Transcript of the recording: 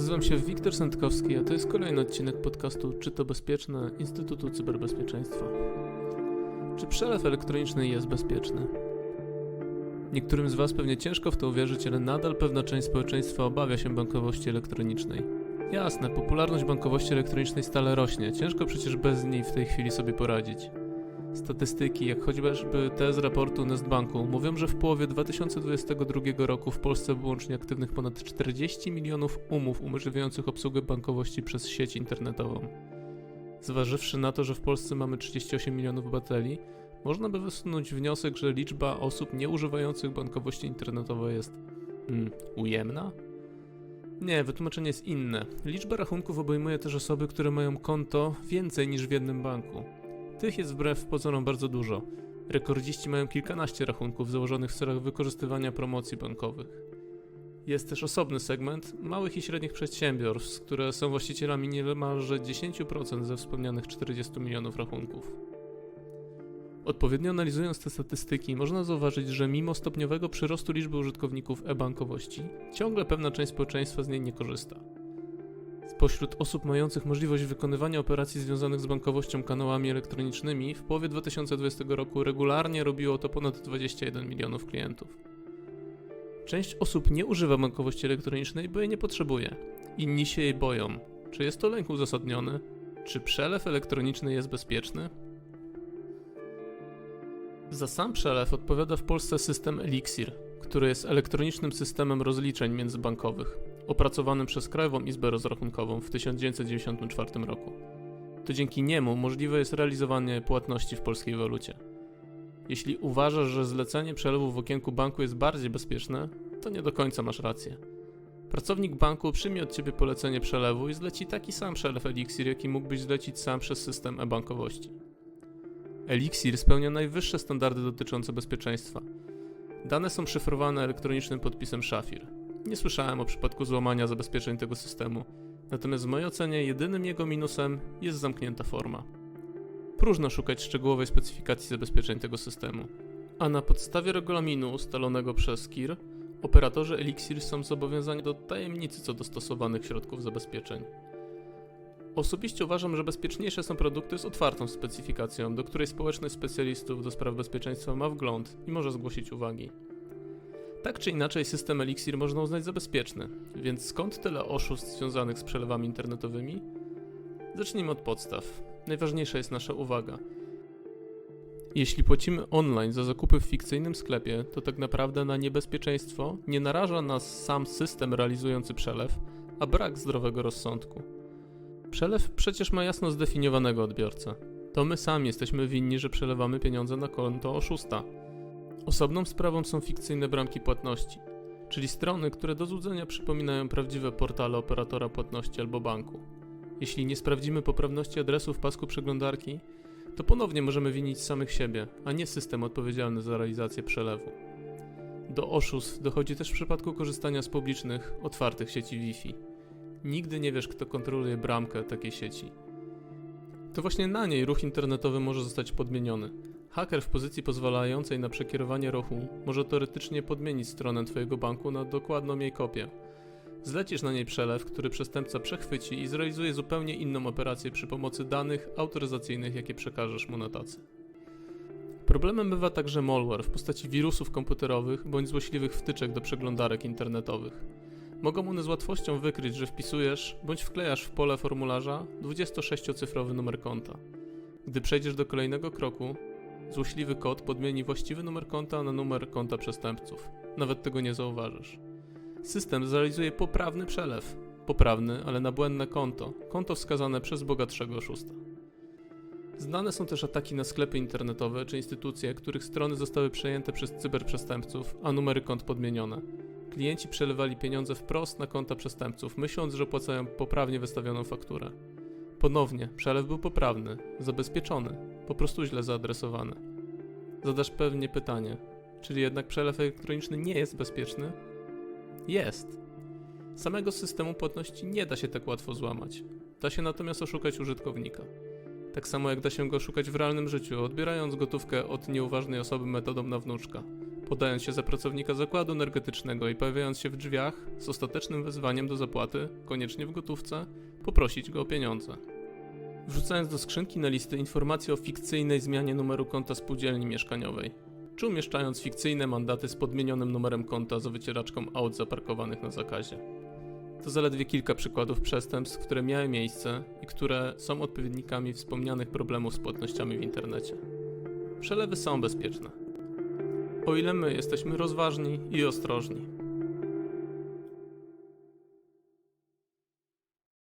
Nazywam się Wiktor Sędkowski, a to jest kolejny odcinek podcastu Czy to bezpieczne Instytutu Cyberbezpieczeństwa. Czy przelew elektroniczny jest bezpieczny? Niektórym z Was pewnie ciężko w to uwierzyć, ale nadal pewna część społeczeństwa obawia się bankowości elektronicznej. Jasne, popularność bankowości elektronicznej stale rośnie, ciężko przecież bez niej w tej chwili sobie poradzić. Statystyki, jak choćby te z raportu Nestbanku, mówią, że w połowie 2022 roku w Polsce było łącznie aktywnych ponad 40 milionów umów umożliwiających obsługę bankowości przez sieć internetową. Zważywszy na to, że w Polsce mamy 38 milionów obywateli, można by wysunąć wniosek, że liczba osób nieużywających bankowości internetowej jest hmm, ujemna? Nie, wytłumaczenie jest inne. Liczba rachunków obejmuje też osoby, które mają konto więcej niż w jednym banku. Tych jest wbrew pozorom bardzo dużo. Rekordziści mają kilkanaście rachunków założonych w celach wykorzystywania promocji bankowych. Jest też osobny segment małych i średnich przedsiębiorstw, które są właścicielami niemalże 10% ze wspomnianych 40 milionów rachunków. Odpowiednio analizując te statystyki, można zauważyć, że mimo stopniowego przyrostu liczby użytkowników e-bankowości, ciągle pewna część społeczeństwa z niej nie korzysta. Spośród osób mających możliwość wykonywania operacji związanych z bankowością kanałami elektronicznymi, w połowie 2020 roku regularnie robiło to ponad 21 milionów klientów. Część osób nie używa bankowości elektronicznej, bo jej nie potrzebuje. Inni się jej boją. Czy jest to lęk uzasadniony? Czy przelew elektroniczny jest bezpieczny? Za sam przelew odpowiada w Polsce system Elixir, który jest elektronicznym systemem rozliczeń międzybankowych, opracowanym przez Krajową Izbę Rozrachunkową w 1994 roku. To dzięki niemu możliwe jest realizowanie płatności w polskiej walucie. Jeśli uważasz, że zlecenie przelewu w okienku banku jest bardziej bezpieczne, to nie do końca masz rację. Pracownik banku przyjmie od ciebie polecenie przelewu i zleci taki sam przelew Elixir, jaki mógłbyś zlecić sam przez system e-bankowości. Elixir spełnia najwyższe standardy dotyczące bezpieczeństwa. Dane są szyfrowane elektronicznym podpisem Shafir. Nie słyszałem o przypadku złamania zabezpieczeń tego systemu, natomiast w mojej ocenie jedynym jego minusem jest zamknięta forma. Próżno szukać szczegółowej specyfikacji zabezpieczeń tego systemu, a na podstawie regulaminu ustalonego przez KIR operatorzy Elixir są zobowiązani do tajemnicy co do stosowanych środków zabezpieczeń. Osobiście uważam, że bezpieczniejsze są produkty z otwartą specyfikacją, do której społeczność specjalistów do spraw bezpieczeństwa ma wgląd i może zgłosić uwagi. Tak czy inaczej, system Elixir można uznać za bezpieczny, więc skąd tyle oszustw związanych z przelewami internetowymi? Zacznijmy od podstaw. Najważniejsza jest nasza uwaga. Jeśli płacimy online za zakupy w fikcyjnym sklepie, to tak naprawdę na niebezpieczeństwo nie naraża nas sam system realizujący przelew, a brak zdrowego rozsądku. Przelew przecież ma jasno zdefiniowanego odbiorcę. To my sami jesteśmy winni, że przelewamy pieniądze na konto oszusta. Osobną sprawą są fikcyjne bramki płatności, czyli strony, które do złudzenia przypominają prawdziwe portale operatora płatności albo banku. Jeśli nie sprawdzimy poprawności adresu w pasku przeglądarki, to ponownie możemy winić samych siebie, a nie system odpowiedzialny za realizację przelewu. Do oszustw dochodzi też w przypadku korzystania z publicznych, otwartych sieci Wi-Fi. Nigdy nie wiesz, kto kontroluje bramkę takiej sieci. To właśnie na niej ruch internetowy może zostać podmieniony. Haker w pozycji pozwalającej na przekierowanie ruchu może teoretycznie podmienić stronę Twojego banku na dokładną jej kopię. Zlecisz na niej przelew, który przestępca przechwyci i zrealizuje zupełnie inną operację przy pomocy danych autoryzacyjnych, jakie przekażesz mu na tacy. Problemem bywa także malware w postaci wirusów komputerowych bądź złośliwych wtyczek do przeglądarek internetowych. Mogą one z łatwością wykryć, że wpisujesz bądź wklejasz w pole formularza 26-cyfrowy numer konta. Gdy przejdziesz do kolejnego kroku, złośliwy kod podmieni właściwy numer konta na numer konta przestępców. Nawet tego nie zauważysz. System zrealizuje poprawny przelew. Poprawny, ale na błędne konto. Konto wskazane przez bogatszego oszusta. Znane są też ataki na sklepy internetowe czy instytucje, których strony zostały przejęte przez cyberprzestępców, a numery kont podmienione. Klienci przelewali pieniądze wprost na konta przestępców, myśląc, że opłacają poprawnie wystawioną fakturę. Ponownie, przelew był poprawny, zabezpieczony, po prostu źle zaadresowany. Zadasz pewnie pytanie, czyli jednak przelew elektroniczny nie jest bezpieczny? Jest. Samego systemu płatności nie da się tak łatwo złamać. Da się natomiast oszukać użytkownika. Tak samo jak da się go oszukać w realnym życiu, odbierając gotówkę od nieuważnej osoby metodą na wnuczka podając się za pracownika zakładu energetycznego i pojawiając się w drzwiach z ostatecznym wezwaniem do zapłaty, koniecznie w gotówce, poprosić go o pieniądze. Wrzucając do skrzynki na listy informacje o fikcyjnej zmianie numeru konta spółdzielni mieszkaniowej, czy umieszczając fikcyjne mandaty z podmienionym numerem konta za wycieraczką aut zaparkowanych na zakazie. To zaledwie kilka przykładów przestępstw, które miały miejsce i które są odpowiednikami wspomnianych problemów z płatnościami w internecie. Przelewy są bezpieczne. O ile my jesteśmy rozważni i ostrożni.